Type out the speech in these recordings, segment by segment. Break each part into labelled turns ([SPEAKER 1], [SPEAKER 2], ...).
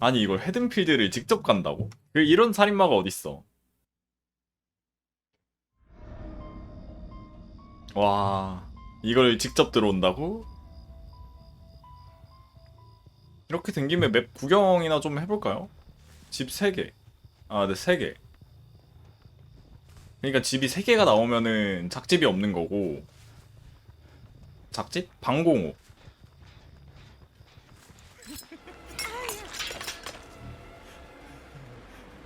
[SPEAKER 1] 아니 이걸 헤든필드를 직접 간다고? 그 이런 살인마가 어딨어 와 이걸 직접 들어온다고? 이렇게 된 김에 맵 구경이나 좀 해볼까요? 집 3개 아, 네, 3개 그러니까 집이 3개가 나오면은 작집이 없는 거고 작집? 방공호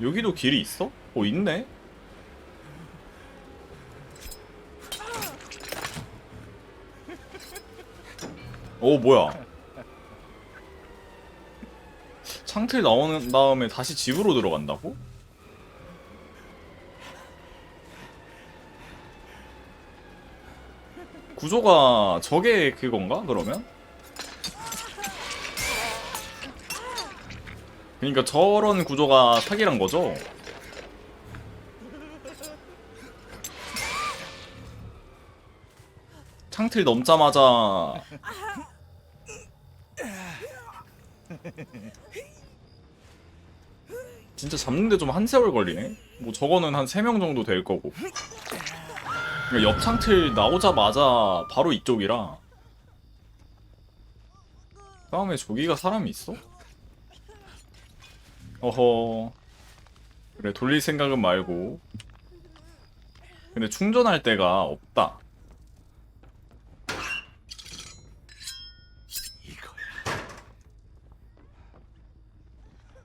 [SPEAKER 1] 여기도 길이 있어? 어 있네? 오 뭐야 창틀 나오는 다음에 다시 집으로 들어간다고? 구조가 저게 그건가 그러면? 그러니까 저런 구조가 사기란 거죠? 창틀 넘자마자 진짜 잡는데 좀 한 세월 걸리네? 뭐 저거는 한 3명 정도 될 거고 그러니까 옆 창틀 나오자마자 바로 이쪽이라 다음에 저기가 사람이 있어? 어허. 그래 돌릴 생각은 말고. 근데 충전할 데가 없다.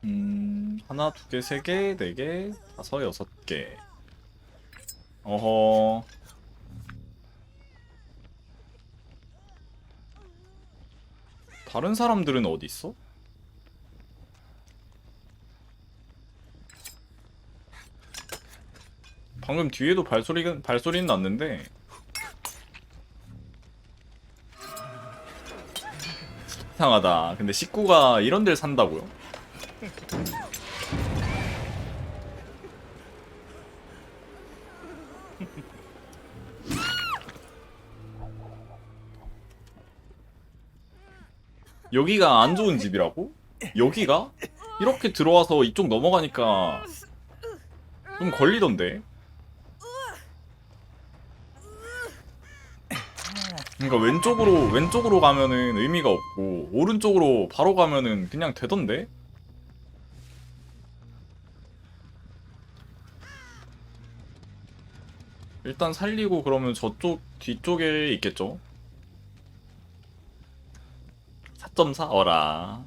[SPEAKER 1] 음 하나 두개세개네 개 다섯 여섯 개. 어허. 다른 사람들은 어디 있어? 방금 뒤에도 발소리 발소리는 났는데 이상하다. 근데 식구가 이런 데를 산다고요? 여기가 안 좋은 집이라고? 여기가? 이렇게 들어와서 이쪽 넘어가니까 좀 걸리던데. 그러니까 왼쪽으로 왼쪽으로 가면은 의미가 없고 오른쪽으로 바로 가면은 그냥 되던데. 일단 살리고 그러면 저쪽 뒤쪽에 있겠죠. 4.4 어라.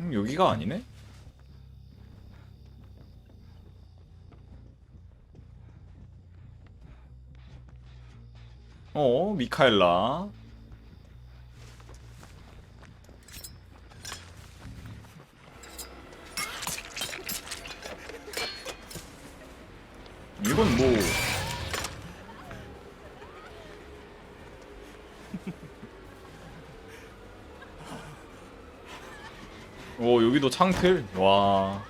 [SPEAKER 1] 음, 여기가 아니네? 어, 미카엘라. 이건 뭐. 오 여기도 창틀? 와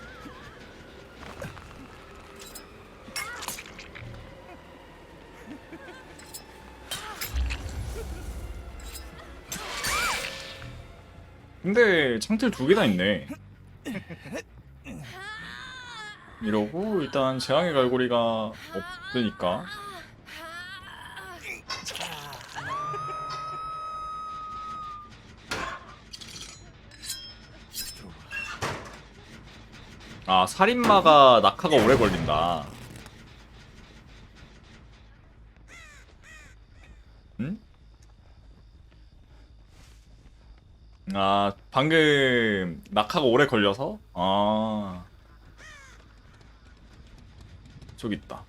[SPEAKER 1] 근데 창틀 두 개나 있네. 이러고 일단 재앙의 갈고리가 없으니까. 아 살인마가 낙하가 오래 걸린다 아 방금 낙하가 오래 걸려서? 아 저기 있다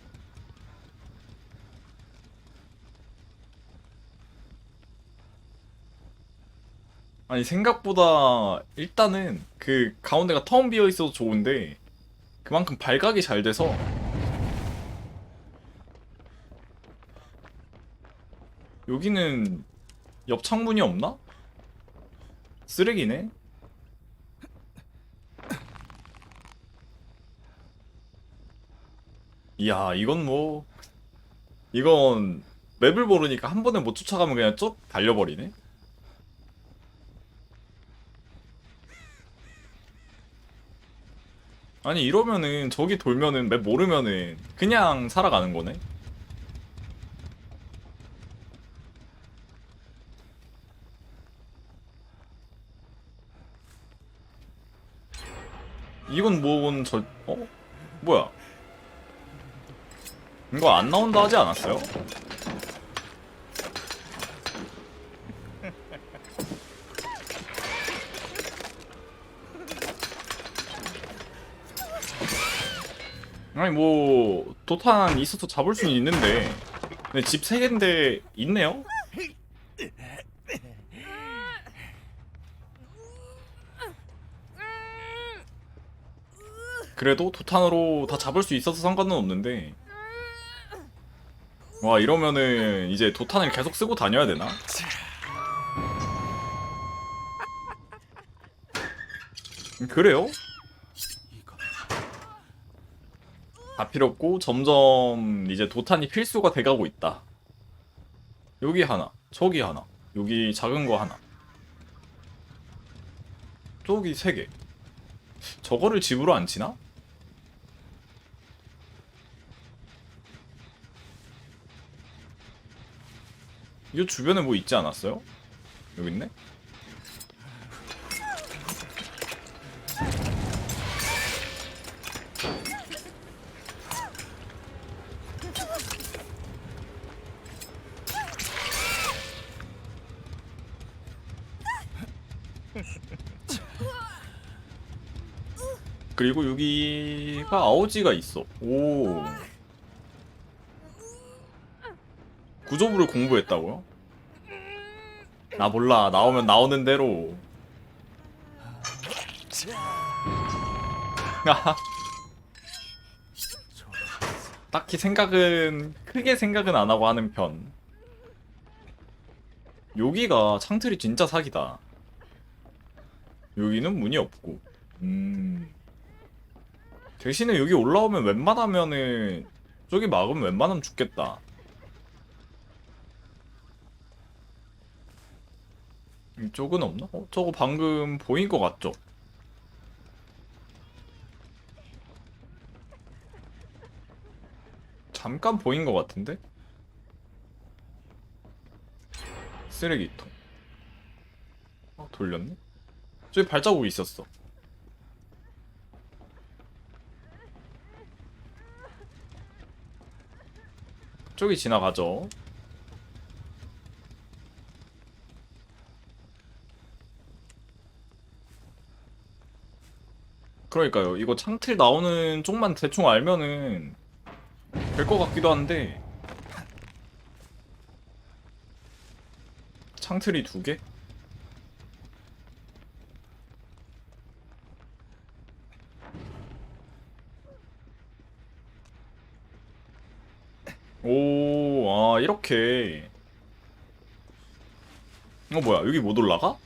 [SPEAKER 1] 아니 생각보다 일단은 그 가운데가 텅 비어 있어서 좋은데 그만큼 발각이 잘 돼서 여기는 옆 창문이 없나? 쓰레기네. 이야 이건 뭐 이건 맵을 모르니까 한 번에 못 쫓아가면 그냥 쭉 달려버리네. 아니 이러면은 저기 돌면은 맵 모르면은 그냥 살아가는 거네. 이건 뭔 저.. 어? 뭐야 이거 안 나온다 하지 않았어요? 아니 뭐 도탄 있어서 잡을 수는 있는데 근데 집 3개인데 있네요? 그래도 도탄으로 다 잡을 수 있어서 상관은 없는데 와 이러면은 이제 도탄을 계속 쓰고 다녀야 되나? 그래요? 다 필요 없고 점점 이제 도탄이 필수가 돼가고 있다 여기 하나 저기 하나 여기 작은 거 하나 저기 세개 저거를 집으로 안 치나? 이 주변에 뭐 있지 않았어요? 여기 있네? 그리고 여기가 아오지가 있어. 오. 구조부를 공부했다고요? 나 몰라. 나오면 나오는 대로. 딱히 생각은 크게 생각은 안 하고 하는 편. 여기가 창틀이 진짜 사기다. 여기는 문이 없고. 음. 대신에 여기 올라오면 웬만하면은 저기 막으면 웬만하면 죽겠다. 이쪽은 없나? 어, 저거 방금 보인 것 같죠? 잠깐 보인 것 같은데? 쓰레기통. 어, 돌렸네? 저기 발자국이 있었어. 저기 지나가죠. 그러니까요. 이거 창틀 나오는 쪽만 대충 알면은 될 것 같기도 한데 창틀이 두 개? 오, 아, 이렇게. 어, 뭐야, 여기 못 올라가?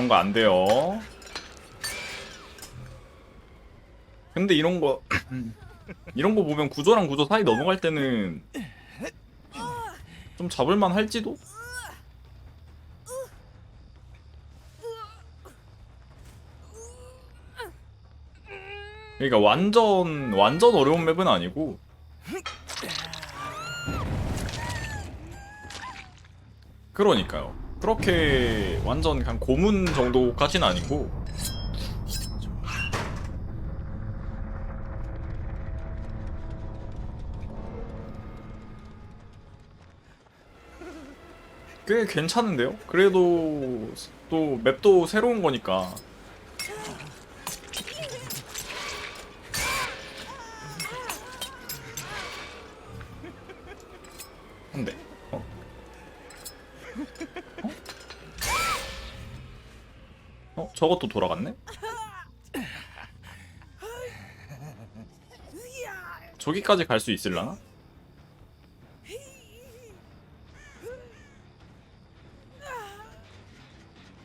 [SPEAKER 1] 그런 거 안 돼요. 근데 이런 거 이런 거 보면 구조랑 구조 사이 넘어갈 때는 좀 잡을만 할지도? 그러니까 완전 완전 어려운 맵은 아니고 그러니까요. 그렇게 완전 그냥 고문 정도까지는 아니고 꽤 괜찮은데요? 그래도 또 맵도 새로운 거니까 저것도 돌아갔네? 저기까지 갈 수 있을라나?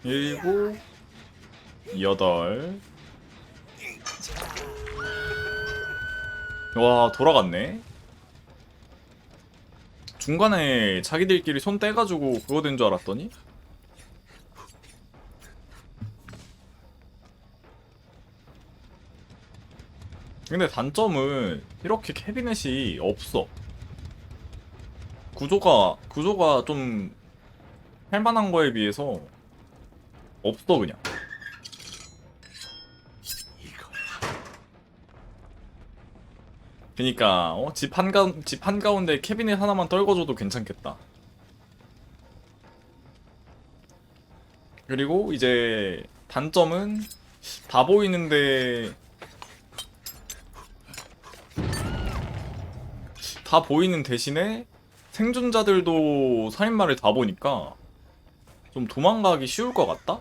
[SPEAKER 1] 일곱 여덟 와 돌아갔네 중간에 자기들끼리 손 떼가지고 그거 된 줄 알았더니 근데 단점은 이렇게 캐비넷이 없어 구조가 구조가 좀 할만한 거에 비해서 없어 그냥 그니까 어? 집 한가 집 한가운데 캐비넷 하나만 떨궈줘도 괜찮겠다. 그리고 이제 단점은 다 보이는데 다 보이는 대신에 생존자들도 살인마를 다 보니까 좀 도망가기 쉬울 것 같다?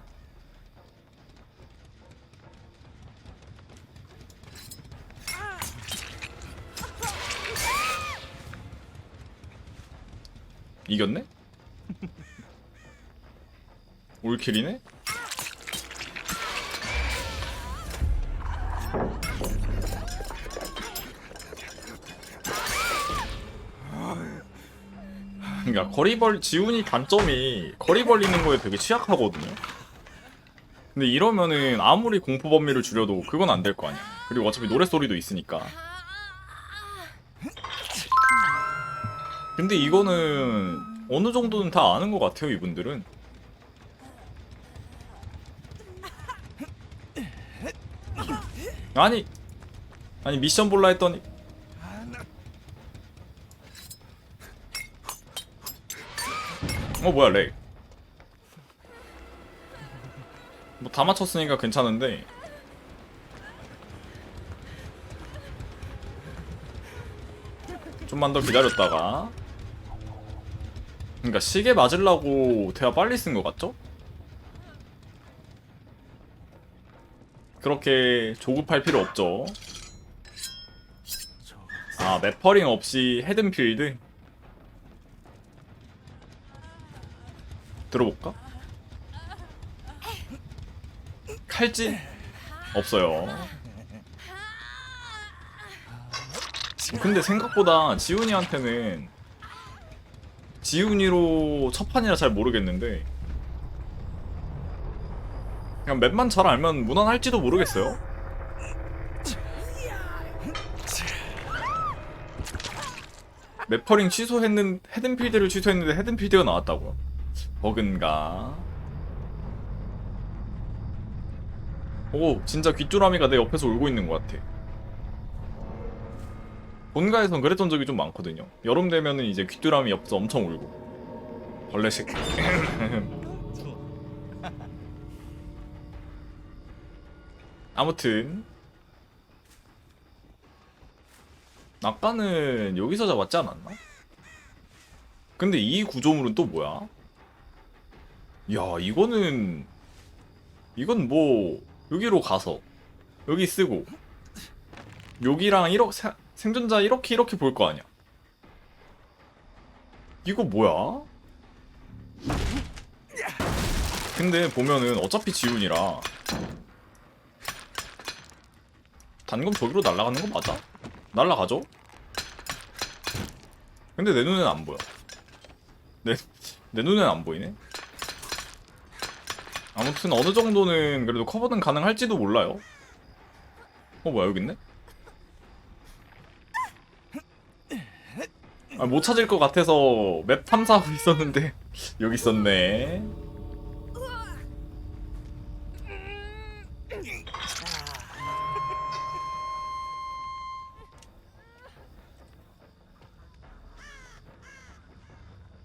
[SPEAKER 1] 이겼네? 올킬이네? 그러니까 거리 벌 지훈이 단점이 거리 벌리는 거에 되게 취약하거든요. 근데 이러면은 아무리 공포 범위를 줄여도 그건 안 될 거 아니야. 그리고 어차피 노래 소리도 있으니까. 근데 이거는 어느 정도는 다 아는 것 같아요, 이분들은. 아니, 아니 미션 볼라 했더니 어 뭐야 렉. 뭐 다 맞췄으니까 괜찮은데. 좀만 더 기다렸다가 그러니까 시계 맞으려고 대화 빨리 쓴 것 같죠? 그렇게 조급할 필요 없죠 아 맵퍼링 없이 헤든필드 들어볼까? 칼질? 없어요 근데 생각보다 지훈이한테는 지훈이로 첫 판이라 잘 모르겠는데 그냥 맵만 잘 알면 무난할지도 모르겠어요 맵퍼링 취소했는 헤든필드를 취소했는데 헤든필드가 나왔다고요 버그인가 오 진짜 귀뚜라미가 내 옆에서 울고 있는 것 같아 본가에선 그랬던 적이 좀 많거든요. 여름 되면은 이제 귀뚜라미 옆에서 엄청 울고 벌레 새끼. 아무튼 아까는 여기서 잡았지 않았나? 근데 이 구조물은 또 뭐야? 야 이거는 이건 뭐 여기로 가서 여기 쓰고 여기랑 이렇게 사- 생존자 이렇게 이렇게 볼 거 아니야. 이거 뭐야? 근데 보면은 어차피 지훈이라 단검 저기로 날아가는 거 맞아? 날아가죠? 근데 내 눈엔 안 보여. 내, 내 눈엔 안 보이네? 아무튼 어느 정도는 그래도 커버는 가능할지도 몰라요. 어, 뭐야, 여기 있네? 아, 못 찾을 것 같아서 맵 탐사하고 있었는데 여기 있었네.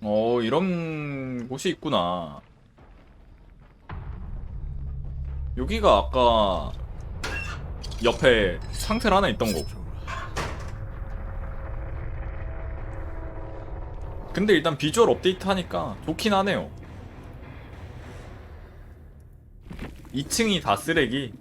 [SPEAKER 1] 어 이런 곳이 있구나. 여기가 아까 옆에 상태를 하나 있던 거. 근데 일단 비주얼 업데이트 하니까 좋긴 하네요. 2층이 다 쓰레기.